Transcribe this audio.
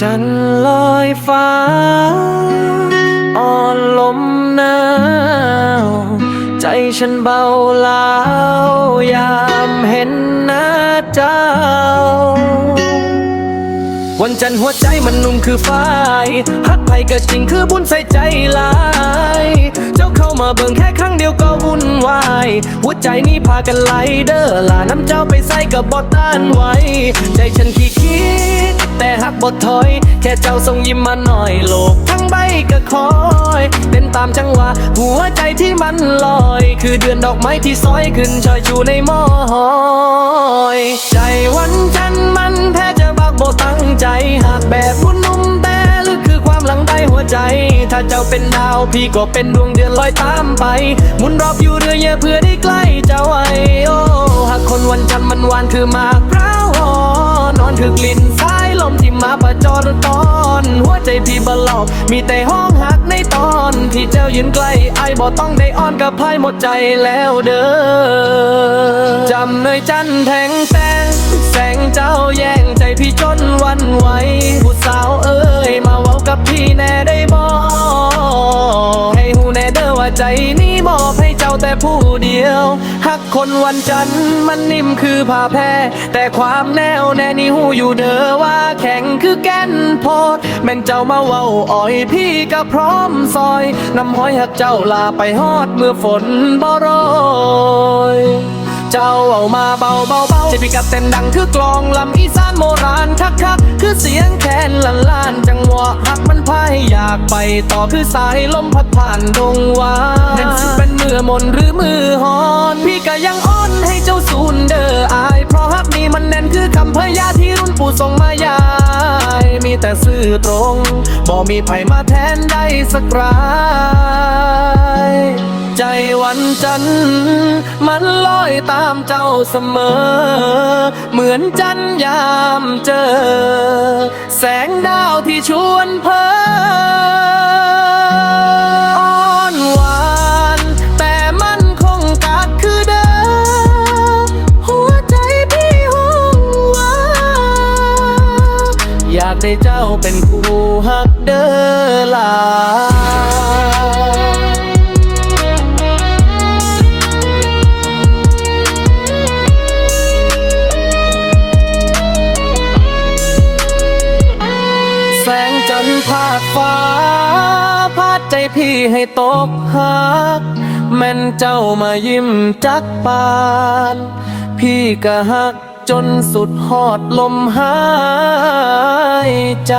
จันลอยฟ้า อ่อนลมหนาว ใจฉันเบาลาวยามเห็นหน้าเจ้า วันจันทร์หัวใจมันนุ่มคือฝ้ายฮักไผก็จริงคือบุญใส่ใจลาย เจ้าเข้ามาเบิ่งแค่ครั้งเดียวก็วุ่นวาย หัวใจนี่พากันไหลเด้อลาน้ำเจ้าไปใส่กับบอต้านไว้ใจ บดถอย แค่เจ้าส่งยิ้มมาหน่อยโลกทั้งใบก็คอยเต้นตามจังหวะหัวใจที่มันลอย คือเดือนดอกไม้ที่ซอยขึ้นชอยชูในหม้อหอยใจวันจันมันแท้จะบักโบตั้งใจหากแบบผู้นุ่มแต่ลึกคือความหลังใต้หัวใจ ถ้าเจ้าเป็นดาวพี่ก็เป็นดวงเดือนลอยตามไปหมุนรอบอยู่เรือเยเพื่อได้ใกล้เจ้าไว้โอ้หากคนวันจันทร์มันหวานคือมากพร้าวอ่อนนอนคือกลิ่น มาประจรตอน หัวใจพี่บลอกมีแต่ห้องหักในตอน ที่เจ้ายืนใกล้ไอ้บ่ต้องได้อ้อนกับพายหมดใจแล้วเด้อจำเนยจันทร์แทงแสงแสงเจ้าแย่งใจพี่จนวันไหวผู้สาวเอ้ยมาเว้ากับพี่แน่ได้บ่ให้หูแน่เด้อว่าใจนี้มอบให้เจ้า แต่ผู้เดียวหักคนวันจันทร์มันนิ่มคือผ้าแพรแต่ความแน่วแน่นี่หูอยู่เด้อว่าแข็งคือแก่นโพดแม่นเจ้ามาเว้าอ่อยพี่ก็พร้อมซอยนำห้อยหักเจ้าลาไปฮอดเมื่อฝนบ่โรยเจ้าเอามาเบาเบาเบาจะพี่กับเต้นดังคือกลองลำอีสานโบราณคักคักคือเสียงแคนลันลานจังหวะหักมันพายอยากไปต่อคือสายลมพัดผ่านดงวา นหรือมือฮอนพี่ก็ยังอ้อนให้เจ้าสูนเด้ออาย เพราะฮักนี้มันแน่นคือคำพยาที่รุ่นปู่ส่งมายาย มีแต่ซื่อตรงบ่มีไผมาแทนได้สักรายใจวันจันทร์มันลอยตามเจ้าเสมอ เหมือนจันยามเจอ แสงดาวที่ชวนเพากได้เจ้าเป็นคู่ฮักเด้อลาแสงจันทร์พาดฟ้า พาดใจพี่ให้ตกหัก แม่นเจ้ามายิ้มจักปาน พี่ก็หัก จนสุดหอดลมหายใจ